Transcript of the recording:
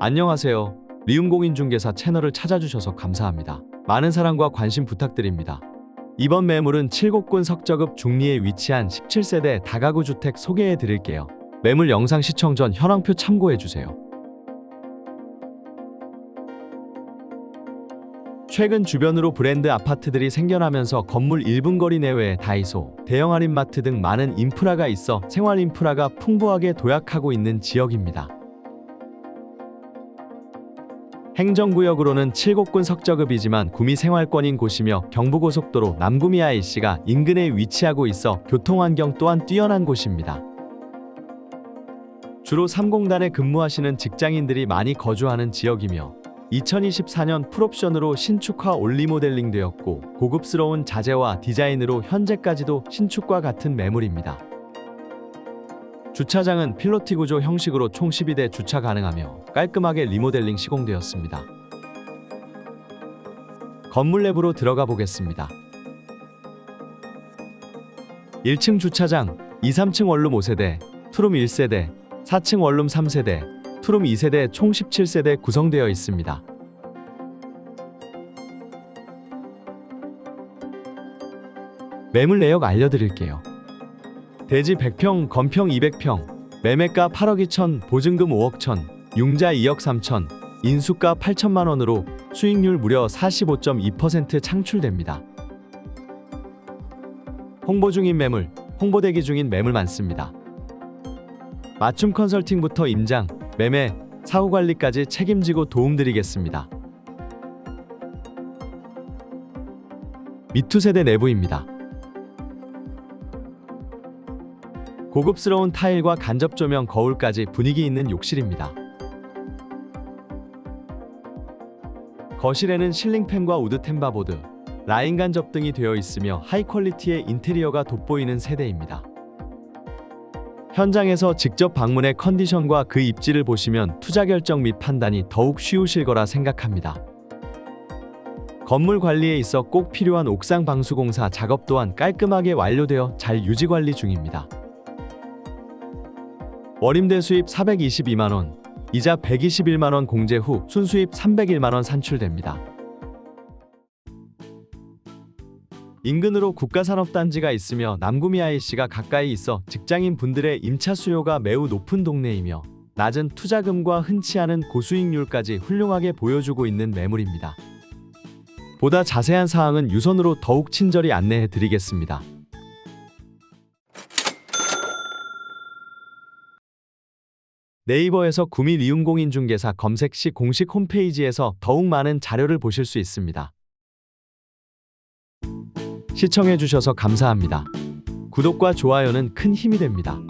안녕하세요. 리움공인중개사 채널을 찾아주셔서 감사합니다. 많은 사랑과 관심 부탁드립니다. 이번 매물은 칠곡군 석저급 중리에 위치한 17세대 다가구 주택 소개해 드릴게요. 매물 영상 시청 전 현황표 참고해 주세요. 최근 주변으로 브랜드 아파트들이 생겨나면서 건물 1분 거리 내외에 다이소, 대형 할인마트 등 많은 인프라가 있어 생활 인프라가 풍부하게 도약하고 있는 지역입니다. 행정구역으로는 칠곡군 석저급이지만 구미 생활권인 곳이며 경부고속도로 남구미 IC가 인근에 위치하고 있어 교통환경 또한 뛰어난 곳입니다. 주로 3공단에 근무하시는 직장인들이 많이 거주하는 지역이며 2024년 풀옵션으로 신축화 올리모델링 되었고 고급스러운 자재와 디자인으로 현재까지도 신축과 같은 매물입니다. 주차장은 필로티 구조 형식으로 총 12대 주차 가능하며 깔끔하게 리모델링 시공되었습니다. 건물 내부로 들어가 보겠습니다. 1층 주차장, 2, 3층 원룸 5세대, 투룸 1세대, 4층 원룸 3세대, 투룸 2세대 총 17세대 구성되어 있습니다. 매물 내역 알려드릴게요. 대지 100평, 건평 200평, 매매가 8억 2천, 보증금 5억 천, 융자 2억 3천, 인수가 8천만 원으로 수익률 무려 45.2% 창출됩니다. 홍보 중인 매물, 홍보 대기 중인 매물 많습니다. 맞춤 컨설팅부터 임장, 매매, 사후 관리까지 책임지고 도움드리겠습니다. 미투 세대 내부입니다. 고급스러운 타일과 간접 조명, 거울까지 분위기 있는 욕실입니다. 거실에는 실링팬과 우드 템바보드, 라인 간접 등이 되어 있으며 하이 퀄리티의 인테리어가 돋보이는 세대입니다. 현장에서 직접 방문해 컨디션과 그 입지를 보시면 투자 결정 및 판단이 더욱 쉬우실 거라 생각합니다. 건물 관리에 있어 꼭 필요한 옥상 방수 공사 작업 또한 깔끔하게 완료되어 잘 유지 관리 중입니다. 월임대 수입 422만 원, 이자 121만 원 공제 후 순수입 301만 원 산출됩니다. 인근으로 국가산업단지가 있으며 남구미 IC가 가까이 있어 직장인 분들의 임차 수요가 매우 높은 동네이며 낮은 투자금과 흔치 않은 고수익률까지 훌륭하게 보여주고 있는 매물입니다. 보다 자세한 사항은 유선으로 더욱 친절히 안내해 드리겠습니다. 네이버에서 구미 리움공인중개사 검색 시 공식 홈페이지에서 더욱 많은 자료를 보실 수 있습니다. 시청해 주셔서 감사합니다. 구독과 좋아요는 큰 힘이 됩니다.